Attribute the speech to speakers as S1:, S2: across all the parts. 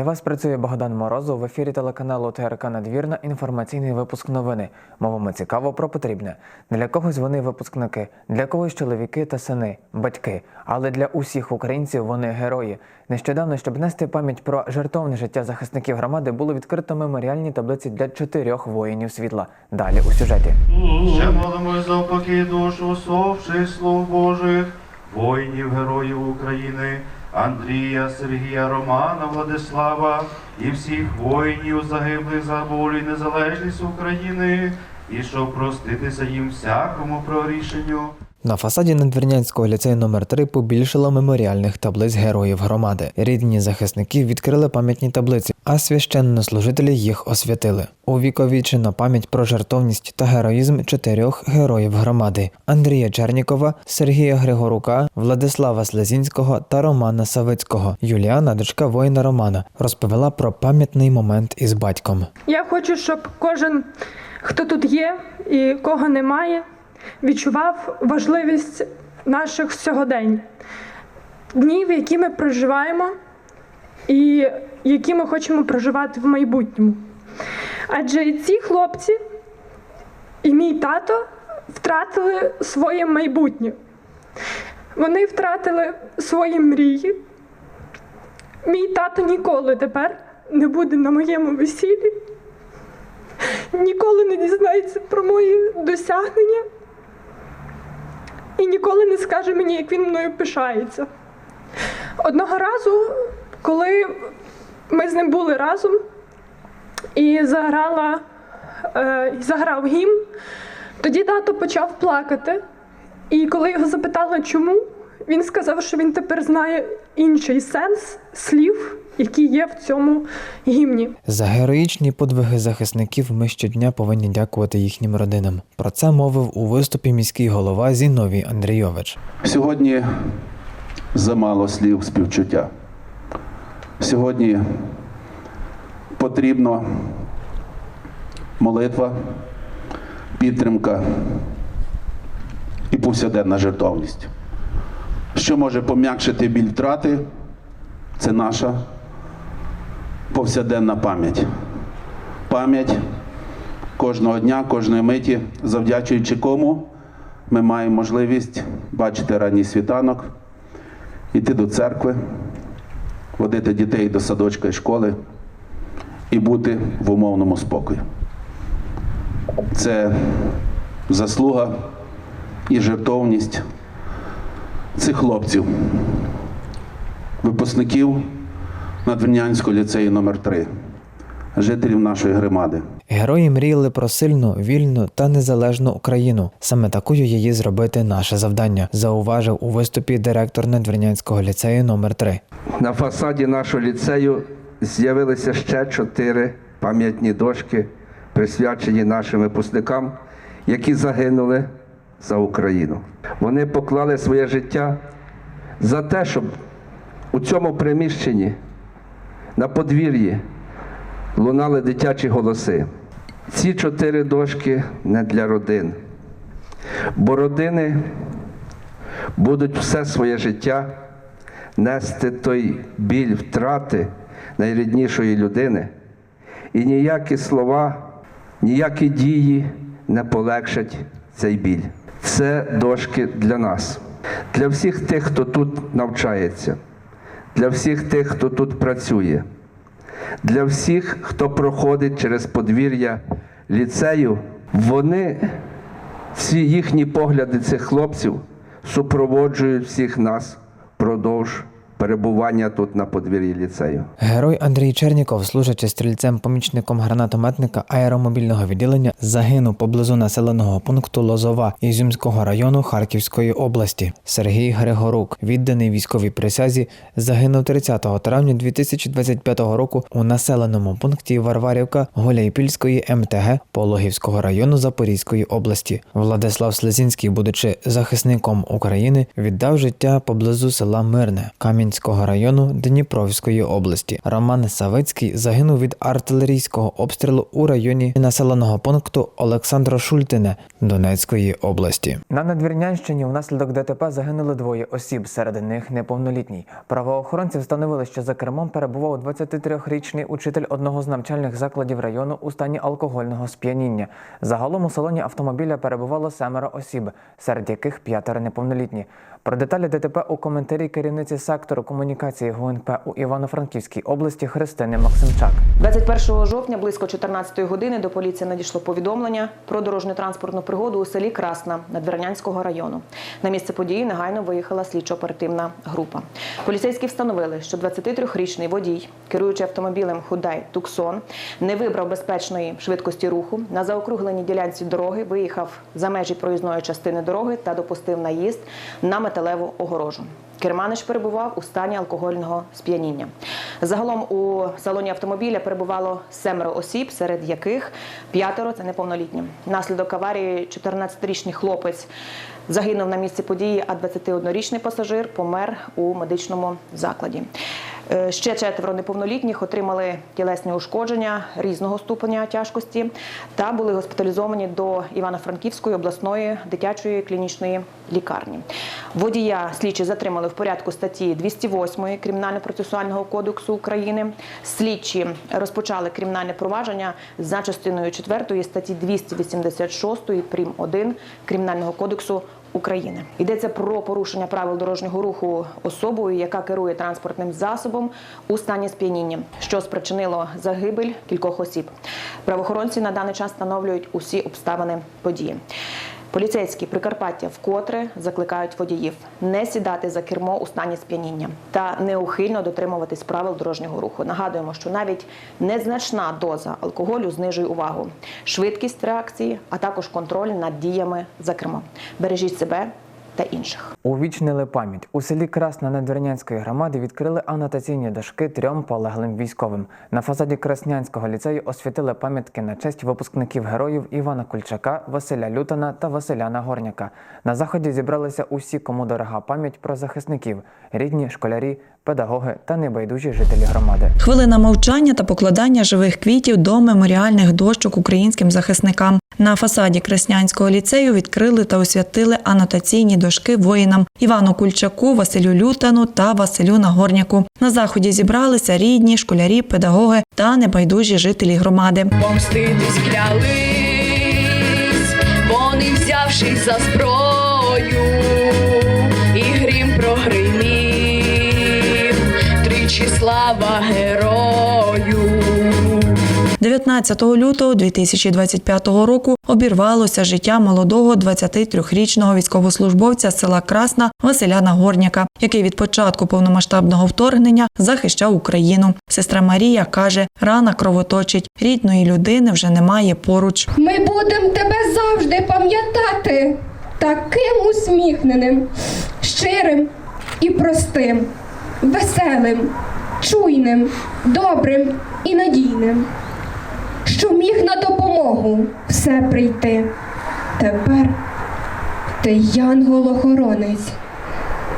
S1: Для вас працює Богдан Морозов в ефірі телеканалу ТРК Надвірна. Інформаційний випуск новини. Мовами цікаво про потрібне. Для когось вони випускники, для когось чоловіки та сини, батьки. Але для усіх українців вони герої. Нещодавно, щоб нести пам'ять про жертовне життя захисників громади, було відкрито меморіальні таблиці для чотирьох воїнів світла. Далі у сюжеті.
S2: Ще молимось за упокій душ усопших слуг Божих, воїнів, героїв України, Андрія, Сергія, Романа, Владислава і всіх воїнів, загиблих за волю і незалежність України, і щоб проститися їм всякому прорішенню.
S1: На фасаді Надвірнянського ліцею номер 3 побільшало меморіальних таблиць героїв громади. Рідні захисників відкрили пам'ятні таблиці, а священнослужителі їх освятили. Увіковічена пам'ять про жертовність та героїзм чотирьох героїв громади: Андрія Чернікова, Сергія Григорука, Владислава Слезінського та Романа Савицького. Юліана, дочка воїна Романа, розповіла про пам'ятний момент із батьком.
S3: Я хочу, щоб кожен, хто тут є і кого немає, відчував важливість наших сьогодень, днів, які ми проживаємо, і які ми хочемо проживати в майбутньому. Адже і ці хлопці, і мій тато втратили своє майбутнє. Вони втратили свої мрії. Мій тато ніколи тепер не буде на моєму весіллі, ніколи не дізнається про мої досягнення і ніколи не скаже мені, як він мною пишається. Одного разу, коли ми з ним були разом і заграла, е, заграв гімн, тоді тато почав плакати. І коли його запитали, чому, він сказав, що він тепер знає інший сенс слів, які є в цьому гімні.
S1: За героїчні подвиги захисників ми щодня повинні дякувати їхнім родинам. Про це мовив у виступі міський голова Зіновій Андрійович.
S4: Сьогодні замало слів співчуття. Сьогодні потрібна молитва, підтримка і повсякденна жертовність. Що може пом'якшити біль втрати, це наша повсякденна пам'ять. Пам'ять кожного дня, кожної миті, завдячуючи кому ми маємо можливість бачити ранній світанок, йти до церкви, водити дітей до садочка і школи і бути в умовному спокої. Це заслуга і жертовність цих хлопців, випускників Надвірнянського ліцею номер 3 жителів нашої громади.
S1: Герої мріяли про сильну, вільну та незалежну Україну. Саме такою її зробити наше завдання, зауважив у виступі директор Надвірнянського ліцею номер 3
S5: На фасаді нашого ліцею з'явилися ще чотири пам'ятні дошки, присвячені нашим випускникам, які загинули за Україну. Вони поклали своє життя за те, щоб у цьому приміщенні на подвір'ї лунали дитячі голоси. Ці чотири дошки не для родин, бо родини будуть все своє життя нести той біль втрати найріднішої людини, і ніякі слова, ніякі дії не полегшать цей біль. Це дошки для нас, для всіх тих, хто тут навчається, для всіх тих, хто тут працює, для всіх, хто проходить через подвір'я ліцею, вони, ці їхні погляди цих хлопців супроводжують всіх нас впродовж перебування тут на подвір'ї ліцею.
S1: Герой Андрій Черніков, служачи стрільцем-помічником гранатометника аеромобільного відділення, загинув поблизу населеного пункту Лозова Ізюмського району Харківської області. Сергій Григорук, відданий військовій присязі, загинув 30 травня 2025 року у населеному пункті Варварівка Голяйпільської МТГ Пологівського району Запорізької області. Владислав Слезінський, будучи захисником України, віддав життя поблизу села Мирне Камінь Надвірнянського району Дніпровської області. Роман Савицький загинув від артилерійського обстрілу у районі населеного пункту Олександро Шультине Донецької області. На Надвірнянщині внаслідок ДТП загинули двоє осіб, серед них неповнолітній. Правоохоронці встановили, що за кермом перебував 23-річний учитель одного з навчальних закладів району у стані алкогольного сп'яніння. Загалом у салоні автомобіля перебувало семеро осіб, серед яких п'ятеро неповнолітні. Про деталі ДТП у коментарі керівниці сектору комунікації ГУНП у Івано-Франківській області Христини Максимчак.
S6: 21 жовтня близько 14 години до поліції надійшло повідомлення про дорожньо-транспортну пригоду у селі Красна Надвірнянського району. На місце події негайно виїхала слідчо-оперативна група. Поліцейські встановили, що 23-річний водій, керуючи автомобілем Худай Туксон, не вибрав безпечної швидкості руху. На заокругленій ділянці дороги виїхав за межі проїзної частини дороги та допустив наїзд на металеву огорожу. Керманич перебував у стані алкогольного сп'яніння. Загалом у салоні автомобіля перебувало семеро осіб, серед яких п'ятеро це неповнолітні. Наслідок аварії 14-річний хлопець загинув на місці події, а 21-річний пасажир помер у медичному закладі. Е, Ще четверо неповнолітніх отримали тілесні ушкодження різного ступеня тяжкості та були госпіталізовані до Івано-Франківської обласної дитячої клінічної лікарні. Водія слідчі затримали в порядку статті 208 Кримінально-процесуального кодексу України. Слідчі розпочали кримінальне провадження за частиною 4 статті 286 прим. 1 Кримінального кодексу України. Йдеться про порушення правил дорожнього руху особою, яка керує транспортним засобом у стані сп'яніння, що спричинило загибель кількох осіб. Правоохоронці на даний час встановлюють усі обставини події. Поліцейські Прикарпаття вкотре закликають водіїв не сідати за кермо у стані сп'яніння та неухильно дотримуватись правил дорожнього руху. Нагадуємо, що навіть незначна доза алкоголю знижує увагу, швидкість реакції, а також контроль над діями за кермо. Бережіть себе та інших.
S1: Увічнили пам'ять у селі Красна Надвірнянської громади відкрили анотаційні дошки трьом полеглим військовим. На фасаді Краснянського ліцею освітили пам'ятки на честь випускників героїв Івана Кульчака, Василя Лютана та Василя Нагорняка. На заході зібралися усі, кому дорога пам'ять про захисників, рідні, школярі, педагоги та небайдужі жителі громади.
S4: Хвилина мовчання та покладання живих квітів до меморіальних дощок українським захисникам. На фасаді Краснянського ліцею відкрили та освятили анотаційні дошки воїнам Івану Кульчаку, Василю Лютану та Василю Нагорняку. На заході зібралися рідні, школярі, педагоги та небайдужі жителі громади.
S7: помститись клялись, вони взявшись за зброю, тричі слава герою.
S4: 19 лютого 2025 року обірвалося життя молодого 23-річного військовослужбовця з села Красна Василя Нагорняка, який від початку повномасштабного вторгнення захищав Україну. Сестра Марія каже, рана кровоточить, рідної людини вже немає поруч.
S8: Ми будемо тебе завжди пам'ятати таким усміхненим, щирим і простим, веселим, чуйним, добрим і надійним, що міг на допомогу все прийти. Тепер ти янгол-охоронець,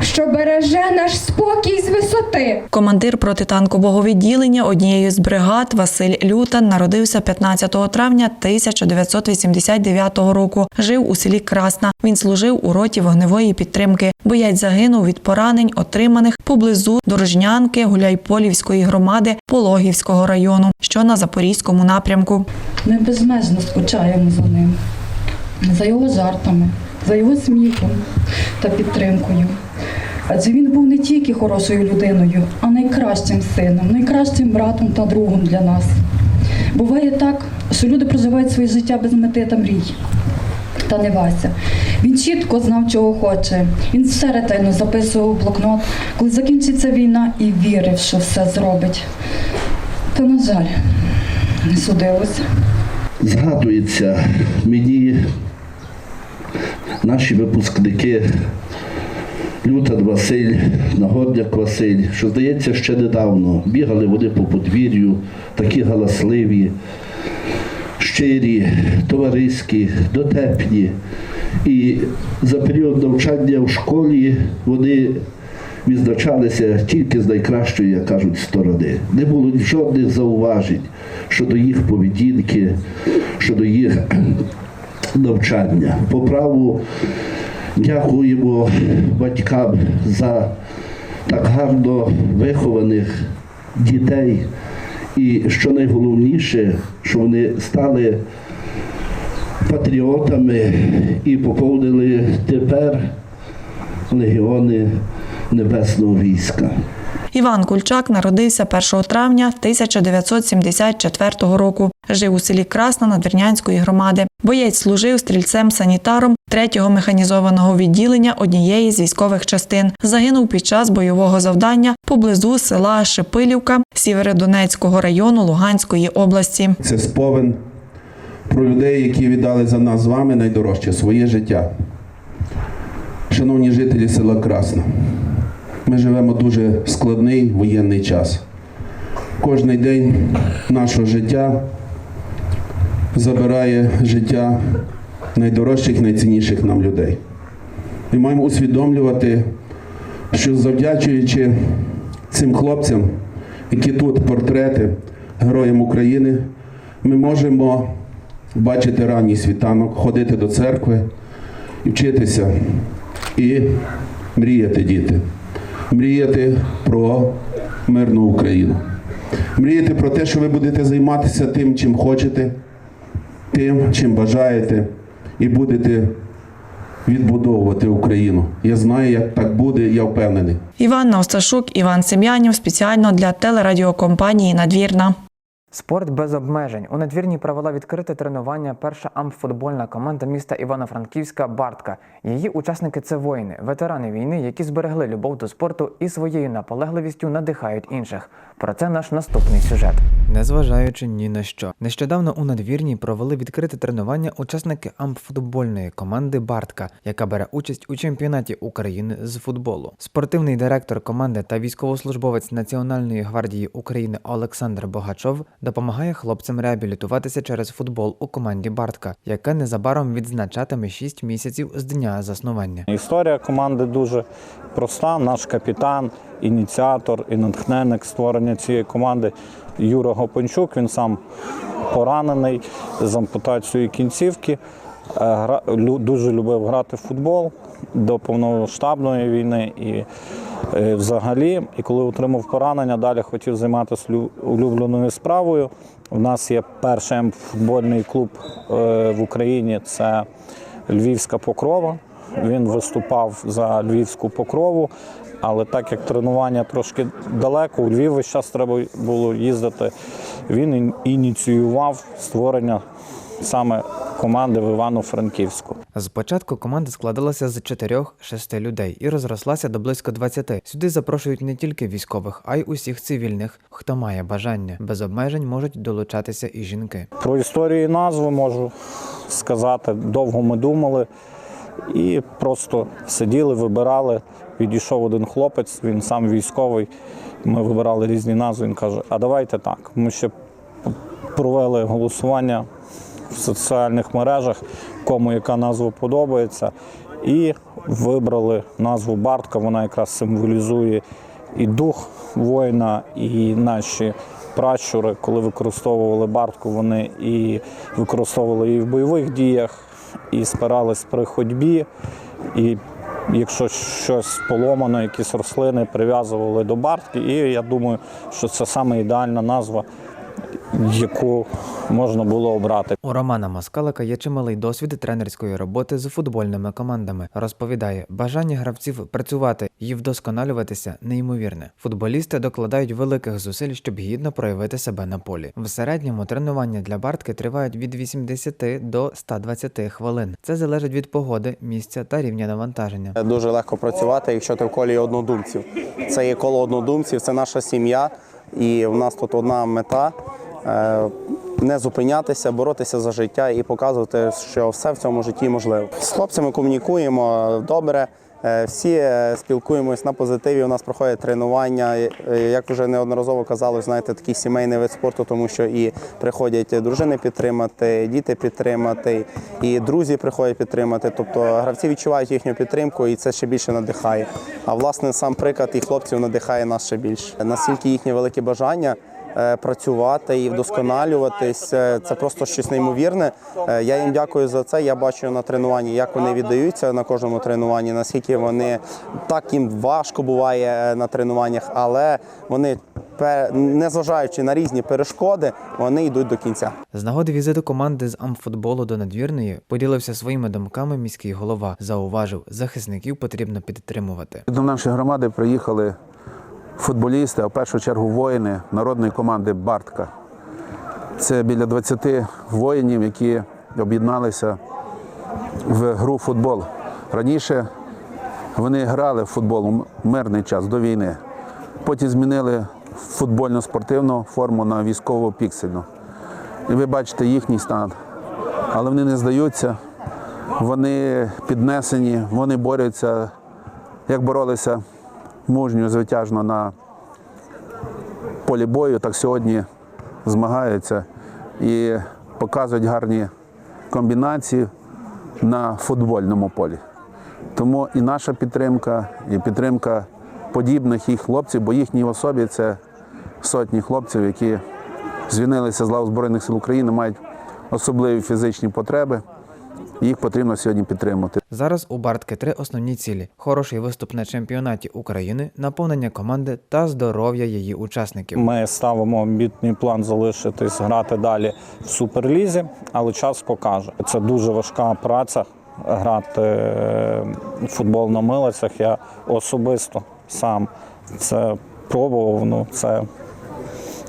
S8: що береже наш спокій з висоти.
S4: Командир протитанкового відділення однієї з бригад Василь Лютан народився 15 травня 1989 року. Жив у селі Красна. Він служив у роті вогневої підтримки. Боєць загинув від поранень, отриманих поблизу Дорожнянки Гуляйполівської громади Пологівського району, що на запорізькому напрямку.
S9: Ми безмежно скучаємо за ним, за його жартами, за його сміхом та підтримкою. Адже він був не тільки хорошою людиною, а найкращим сином, найкращим братом та другом для нас. Буває так, що люди проживають своє життя без мети та мрій. Та не Вася. Він чітко знав, чого хоче. Він все ретельно записував блокнот, коли закінчиться війна, і вірив, що все зробить. Та, на жаль, не судилося.
S10: Згадується мені наші випускники Лютан Василь, Нагорняк Василь, що здається ще недавно бігали вони по подвір'ю, такі галасливі, щирі, товариські, дотепні. І за період навчання в школі вони відзначалися тільки з найкращої, як кажуть, сторони. Не було жодних зауважень щодо їх поведінки, щодо їх навчання. По праву дякуємо батькам за так гарно вихованих дітей. І що найголовніше, що вони стали патріотами і поповнили тепер легіони Небесного війська.
S11: Іван Кульчак народився 1 травня 1974 року. Жив у селі Красна Надвірнянської громади. Боєць служив стрільцем-санітаром 3-го механізованого відділення однієї з військових частин. Загинув під час бойового завдання поблизу села Шипилівка Сєвєродонецького району Луганської області.
S4: Це сповен про людей, які віддали за нас з вами найдорожче своє життя. Шановні жителі села Красна, ми живемо дуже складний воєнний час. Кожний день нашого життя забирає життя найдорожчих, найцінніших нам людей. Ми маємо усвідомлювати, що завдячуючи цим хлопцям, які тут портрети героям України, ми можемо бачити ранній світанок, ходити до церкви вчитися і мріяти, діти. Мріяти про мирну Україну. Мріяти про те, що ви будете займатися тим, чим хочете, тим, чим бажаєте, і будете відбудовувати Україну. Я знаю, як так буде, я впевнений.
S11: Іван Навсташук, Іван Сем'янів спеціально для телерадіокомпанії Надвірна.
S1: Спорт без обмежень. У надвірні провела відкрите тренування перша амфутбольна команда міста Івано-Франківська Бартка. Її учасники це воїни, ветерани війни, які зберегли любов до спорту і своєю наполегливістю надихають інших. Про це наш наступний сюжет. Незважаючи ні на що, нещодавно у надвірні провели відкрите тренування учасники амфутбольної команди Бартка, яка бере участь у чемпіонаті України з футболу. Спортивний директор команди та військовослужбовець Національної гвардії України Олександр Богачов допомагає хлопцям реабілітуватися через футбол у команді Бартка, яка незабаром відзначатиме 6 місяців з дня заснування.
S12: Історія команди дуже проста. Наш капітан, ініціатор і натхненник створення цієї команди Юра Гопанчук. Він сам поранений з ампутацією кінцівки. Е, Дуже любив грати в футбол до повномасштабної війни і взагалі. І коли отримав поранення, далі хотів займатися улюбленою справою. У нас є перший футбольний клуб е, в Україні. Це Львівська Покрова. Він виступав за Львівську покрову, але так як тренування трошки далеко, у Львів весь час треба було їздити. Він ініціював створення саме команди в Івано-Франківську.
S1: Спочатку команда складалася з 4-6 людей і розрослася до близько 20. Сюди запрошують не тільки військових, а й усіх цивільних, хто має бажання. Без обмежень можуть долучатися і жінки.
S12: Про історію і назву можу сказати. Довго ми думали і просто сиділи, вибирали. Відійшов один хлопець, він сам військовий. Ми вибирали різні назви. Він каже: А давайте так. Ми ще провели голосування в соціальних мережах, кому яка назва подобається, і вибрали назву Бартка. Вона якраз символізує і дух воїна, і наші пращури, коли використовували Бартку, вони і використовували її в бойових діях, і спирались при ходьбі. І якщо щось поломано, якісь рослини прив'язували до бартки. І я думаю, що це саме ідеальна назва, яку можна було обрати.
S1: У Романа Москалика є чималий досвід тренерської роботи з футбольними командами. Розповідає, бажання гравців працювати і вдосконалюватися неймовірне. Футболісти докладають великих зусиль, щоб гідно проявити себе на полі. В середньому тренування для Бартки тривають від 80 до 120 хвилин. Це залежить від погоди, місця та рівня навантаження.
S13: Дуже легко працювати, якщо ти в колі однодумців. Це є коло однодумців, це наша сім'я, і в нас тут одна мета. Е, Не зупинятися, боротися за життя і показувати, що все в цьому житті можливо. З хлопцями комунікуємо добре. Е, Всі е, спілкуємось на позитиві. У нас проходять тренування. Як вже неодноразово казали, знаєте, такий сімейний вид спорту, тому що і приходять дружини підтримати, діти підтримати, і друзі приходять підтримати. Тобто гравці відчувають їхню підтримку, і це ще більше надихає. А власне сам приклад і хлопців надихає нас ще більше. Наскільки їхнє велике бажання. Е, Працювати і вдосконалюватись е, це просто щось неймовірне. Е, Я їм дякую за це. Я бачу на тренуванні, як вони віддаються на кожному тренуванні, наскільки вони так їм важко буває на тренуваннях, але вони незважаючи на різні перешкоди, вони йдуть до кінця.
S1: З нагоди візиту команди з амфутболу до надвірної поділився своїми думками міський голова. Зауважив, захисників потрібно підтримувати.
S4: До нашої громади приїхали футболісти, а в першу чергу воїни народної команди Бартка. Це біля 20 воїнів, які об'єдналися в гру футбол. Раніше вони грали в футбол у мирний час до війни. Потім змінили футбольно-спортивну форму на військову піксельну. І ви бачите їхній стан. Але вони не здаються, вони піднесені, вони борються, як боролися мужньо, звитяжно на полі бою, так сьогодні змагаються і показують гарні комбінації на футбольному полі. Тому і наша підтримка, і підтримка подібних їх хлопців, бо їхній особі це сотні хлопців, які звільнилися з лав Збройних сил України, мають особливі фізичні потреби. Їх потрібно сьогодні підтримати.
S1: Зараз у Бартки три основні цілі: хороший виступ на чемпіонаті України, наповнення команди та здоров'я її учасників.
S12: Ми ставимо амбітний план залишитись грати далі в суперлізі, але час покаже. Це дуже важка праця грати е, в футбол на милицях. Я особисто сам це пробував. Ну це,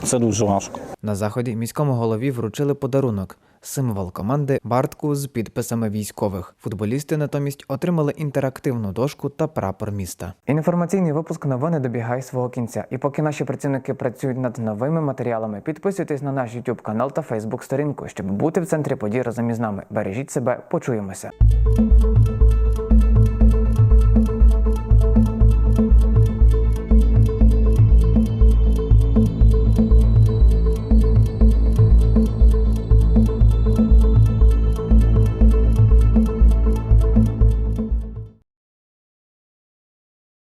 S12: це дуже важко.
S1: На заході міському голові вручили подарунок. Символ команди Бартку з підписами військових. Футболісти натомість отримали інтерактивну дошку та прапор міста. Інформаційний випуск новини добігає свого кінця. І поки наші працівники працюють над новими матеріалами, підписуйтесь на наш YouTube канал та Facebook сторінку, щоб бути в центрі подій разом із нами. Бережіть себе, почуємося.